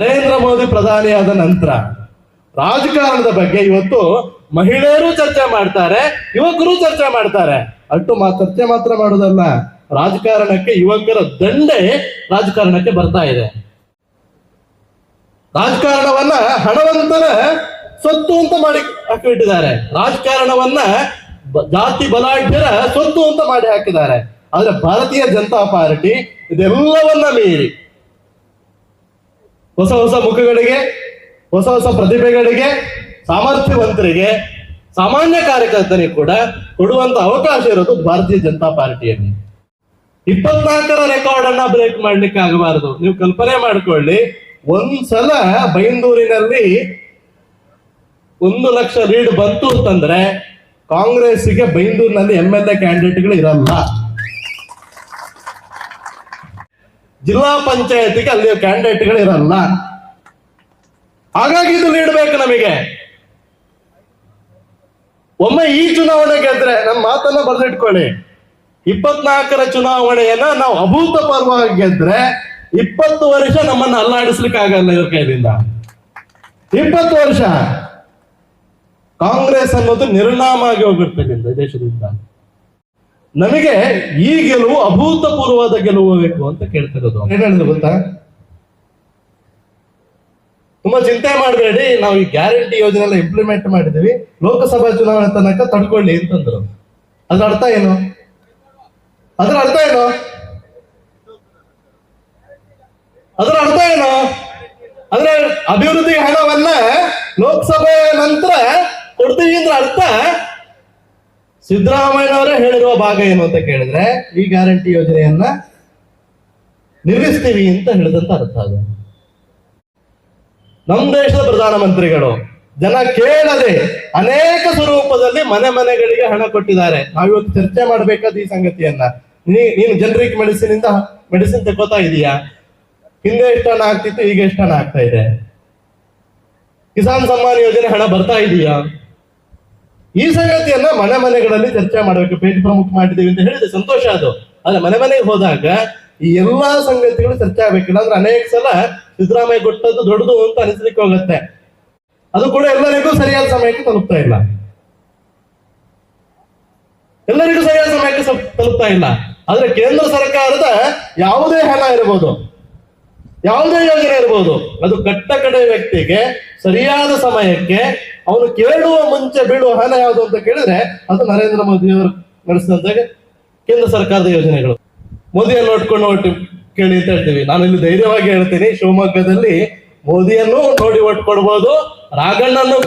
ನರೇಂದ್ರ ಮೋದಿ ಪ್ರಧಾನಿಯಾದ ನಂತರ ರಾಜಕಾರಣದ ಬಗ್ಗೆ ಇವತ್ತು ಮಹಿಳೆಯರು ಚರ್ಚೆ ಮಾಡ್ತಾರೆ, ಯುವಕರು ಚರ್ಚೆ ಮಾಡ್ತಾರೆ. ಅಟ್ಟು ಮಾ ಚರ್ಚೆ ಮಾತ್ರ ಮಾಡೋದಲ್ಲ, ರಾಜಕಾರಣಕ್ಕೆ ಯುವಕರ ದಂಡೆ ರಾಜಕಾರಣಕ್ಕೆ ಬರ್ತಾ ಇದೆ. ರಾಜಕಾರಣವನ್ನ ಹಣವಂತನ ಸೊತ್ತು ಅಂತ ಮಾಡಿ ಹಾಕಿಬಿಟ್ಟಿದ್ದಾರೆ. ರಾಜಕಾರಣವನ್ನ ಜಾತಿ ಬಲಾಢ್ಯರ ಸೊತ್ತು ಅಂತ ಮಾಡಿ ಹಾಕಿದ್ದಾರೆ. ಆದ್ರೆ ಭಾರತೀಯ ಜನತಾ ಪಾರ್ಟಿ ಇದೆಲ್ಲವನ್ನ ಮೀರಿ ಹೊಸ ಹೊಸ ಮುಖಗಳಿಗೆ, ಹೊಸ ಹೊಸ ಪ್ರತಿಭೆಗಳಿಗೆ, ಸಾಮರ್ಥ್ಯವಂತರಿಗೆ, ಸಾಮಾನ್ಯ ಕಾರ್ಯಕರ್ತನಿಗೆ ಕೂಡ ಕೊಡುವಂತ ಅವಕಾಶ ಇರೋದು ಭಾರತೀಯ ಜನತಾ ಪಾರ್ಟಿಯಲ್ಲಿ. ಇಪ್ಪತ್ನಾಲ್ಕರ ರೆಕಾರ್ಡ್ ಅನ್ನ ಬ್ರೇಕ್ ಮಾಡ್ಲಿಕ್ಕೆ ಆಗಬಾರದು. ನೀವು ಕಲ್ಪನೆ ಮಾಡ್ಕೊಳ್ಳಿ, ಒಂದ್ಸಲ ಬೈಂದೂರಿನಲ್ಲಿ ಒಂದು ಲಕ್ಷ ಲೀಡ್ ಬಂತು ಅಂತಂದ್ರೆ ಕಾಂಗ್ರೆಸ್ಗೆ ಬೈಂದೂರಿನಲ್ಲಿ ಎಂ ಎಲ್ ಎ ಕ್ಯಾಂಡಿಡೇಟ್ಗಳು ಇರಲ್ಲ. ಜಿಲ್ಲಾ ಪಂಚಾಯತಿಗೆ ಅಲ್ಲಿ ಕ್ಯಾಂಡಿಡೇಟ್ಗಳು ಇರಲ್ಲ ಹಾಗಾಗಿ ಇದು ನೀಡಬೇಕು ನಮಗೆ. ಒಮ್ಮೆ ಈ ಚುನಾವಣೆ ಗೆದ್ರೆ ನಮ್ಮ ಮಾತನ್ನ ಬರೆದಿಟ್ಕೊಳ್ಳಿ. ಇಪ್ಪತ್ನಾಲ್ಕರ ಚುನಾವಣೆಯನ್ನ ನಾವು ಅಭೂತಪೂರ್ವವಾಗಿ ಗೆದ್ರೆ ಇಪ್ಪತ್ತು ವರ್ಷ ನಮ್ಮನ್ನ ಅಲ್ಲಾಡಿಸ್ಲಿಕ್ಕೆ ಆಗಲ್ಲ ಇವ್ರ ಕೈದಿಂದ ಇಪ್ಪತ್ತು ವರ್ಷ ಕಾಂಗ್ರೆಸ್ ಅನ್ನೋದು ನಿರ್ನಾಮ ಆಗಿ ಹೋಗಿರ್ತಕ್ಕಂಥ ದೇಶದಿಂದ. ನಮಗೆ ಈ ಗೆಲುವು ಅಭೂತಪೂರ್ವವಾದ ಗೆಲುವು ಬೇಕು ಅಂತ ಕೇಳ್ತಿರೋದು. ಏನ್ ಗೊತ್ತಾ? ತುಂಬಾ ಚಿಂತೆ ಮಾಡಬೇಡಿ, ನಾವು ಈ ಗ್ಯಾರಂಟಿ ಯೋಜನೆ ಎಲ್ಲ ಇಂಪ್ಲಿಮೆಂಟ್ ಮಾಡಿದೀವಿ ಲೋಕಸಭಾ ಚುನಾವಣೆ ತನಕ ತಡ್ಕೊಳ್ಳಿ ಅಂತಂದ್ರು. ಅದ್ರ ಅರ್ಥ ಏನು? ಅದರ ಅರ್ಥ ಏನು? ಅದರ ಅರ್ಥ ಏನು? ಅಂದ್ರೆ ಅಭಿವೃದ್ಧಿ ಹಣವನ್ನ ಲೋಕಸಭೆ ನಂತರ ಕೊಡ್ತೀವಿ ಅಂದ್ರೆ ಅರ್ಥ. ಸಿದ್ದರಾಮಯ್ಯನವರೇ ಹೇಳಿರುವ ಭಾಗ ಏನು ಅಂತ ಕೇಳಿದ್ರೆ, ಈ ಗ್ಯಾರಂಟಿ ಯೋಜನೆಯನ್ನ ನಿರ್ಮಿಸ್ತೀವಿ ಅಂತ ಹೇಳಿದಂತ ಅರ್ಥ ಅದು. ನಮ್ಮ ದೇಶದ ಪ್ರಧಾನಮಂತ್ರಿಗಳು, ಜನ ಕೇಳದೆ ಅನೇಕ ಸ್ವರೂಪದಲ್ಲಿ ಮನೆ ಮನೆಗಳಿಗೆ ಹಣ ಕೊಟ್ಟಿದ್ದಾರೆ. ನಾವಿವತ್ತು ಚರ್ಚೆ ಮಾಡಬೇಕಾದ ಈ ಸಂಗತಿಯನ್ನ. ನೀನು ಜನರಿಕ್ ಮೆಡಿಸಿನ್ ಇಂದ ಮೆಡಿಸಿನ್ ತಗೋತಾ ಇದೀಯಾ? ಹಿಂದೆ ಎಷ್ಟು ಹಣ ಆಗ್ತಿತ್ತು, ಈಗ ಎಷ್ಟು ಹಣ ಆಗ್ತಾ ಇದೆ? ಕಿಸಾನ್ ಸಮ್ಮಾನ್ ಯೋಜನೆ ಹಣ ಬರ್ತಾ ಇದೆಯಾ? ಈ ಸಂಗತಿಯನ್ನ ಮನೆ ಮನೆಗಳಲ್ಲಿ ಚರ್ಚೆ ಮಾಡಬೇಕು ಪೇಜ್ ಪ್ರಮುಖ ಮಾಡಿದ್ದೀವಿ ಅಂತ ಹೇಳಿದ್ರೆ ಸಂತೋಷ ಅದು. ಆದ್ರೆ ಮನೆ ಮನೆಗೆ ಹೋದಾಗ ಈ ಎಲ್ಲಾ ಸಂಗತಿಗಳು ಚರ್ಚೆ ಆಗ್ಬೇಕಿಲ್ಲ ಅಂದ್ರೆ ಅನೇಕ ಸಲ ಸಿದ್ದರಾಮಯ್ಯ ಕೊಟ್ಟದ್ದು ದೊಡ್ಡದು ಅಂತ ಅನಿಸ್ಲಿಕ್ಕೆ ಹೋಗುತ್ತೆ. ಅದು ಕೂಡ ಎಲ್ಲರಿಗೂ ಸರಿಯಾದ ಸಮಯಕ್ಕೆ ತಲುಪ್ತಾ ಇಲ್ಲ. ಎಲ್ಲರಿಗೂ ಸರಿಯಾದ ಸಮಯಕ್ಕೆ ತಲುಪ್ತಾ ಇಲ್ಲ. ಆದ್ರೆ ಕೇಂದ್ರ ಸರ್ಕಾರದ ಯಾವುದೇ ಹಣ ಇರಬಹುದು ಯಾವುದೇ ಯೋಜನೆ ಇರಬಹುದು ಅದು ಕಟ್ಟ ಕಡೆ ವ್ಯಕ್ತಿಗೆ ಸರಿಯಾದ ಸಮಯಕ್ಕೆ ಅವನು ಕೇಳುವ ಮುಂಚೆ ಬೀಳುವ ಹಣ ಯಾವುದು ಅಂತ ಕೇಳಿದ್ರೆ ಅದು ನರೇಂದ್ರ ಮೋದಿ ಅವರು ನಡೆಸಿದಂತ ಕೇಂದ್ರ ಸರ್ಕಾರದ ಯೋಜನೆಗಳು. ಮೋದಿಯನ್ನು ನೋಡ್ಕೊಂಡು ಒಟ್ಟು ಕೇಳಿ ಅಂತ ಹೇಳ್ತೀವಿ. ನಾನು ಇಲ್ಲಿ ಧೈರ್ಯವಾಗಿ ಹೇಳ್ತೀನಿ, ಶಿವಮೊಗ್ಗದಲ್ಲಿ ಮೋದಿಯನ್ನು ನೋಡಿ ಒಟ್ಟು ಕೊಡ್ಬೋದು ರಾಘಣ್ಣನ್ನು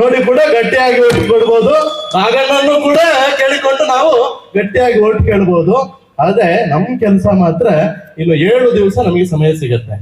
ನೋಡಿ ಕೂಡ ಗಟ್ಟಿಯಾಗಿ ಓಟ್ ಕೊಡ್ಬೋದು ರಾಘಣ್ಣನ್ನು ಕೂಡ ಕೇಳಿಕೊಂಡು ನಾವು ಗಟ್ಟಿಯಾಗಿ ಓಟ್ ಕೇಳ್ಬೋದು. ಆದ್ರೆ ನಮ್ ಕೆಲಸ ಮಾತ್ರ ಇನ್ನು ಏಳು ದಿವಸ ನಮಗೆ ಸಮಯ ಸಿಗತ್ತೆ.